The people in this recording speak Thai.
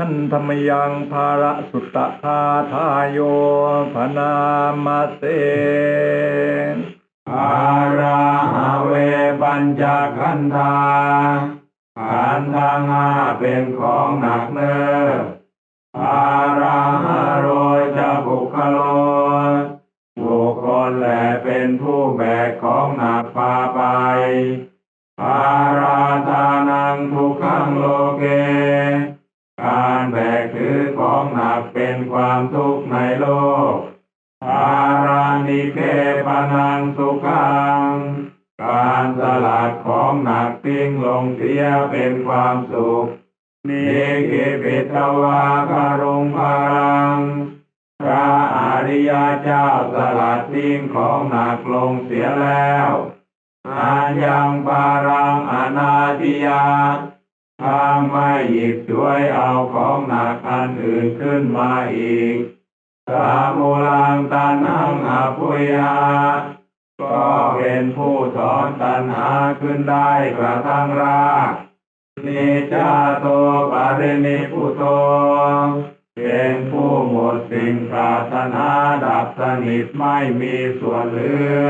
ท่านธรรมยังภาระสุตตคาทายโยพนามาเสอาราหเวปัญจขันธาขันธ์ทั้งห้าเป็นของหนักเนื้ออาราหโรยจะบุคโลบุคคลแหละเป็นผู้แบกของหนักพาไปอาราธานังทุกขังโล ความทุกข์ในโลกอารานิเคปนังสุขัง การสลัดของหนักทิ้งลงเสียเป็นความสุขนิกิปิตวาคารุงพรัง พระอริยเจ้าสลัดทิ้งของหนักลงเสียแล้วอายังปารังอนาทิยา ทางไม่หยิบช่วยเอาของหนักอันอื่นขึ้นมาอีกสามูลังตันหังอภุยาก็เป็นผู้ถอนตัณหาขึ้นได้กระทั่งรากนิจาโตปารินิพุโตเป็นผู้หมดสิ่งปรารถนาดับสนิทไม่มีส่วนเหลือ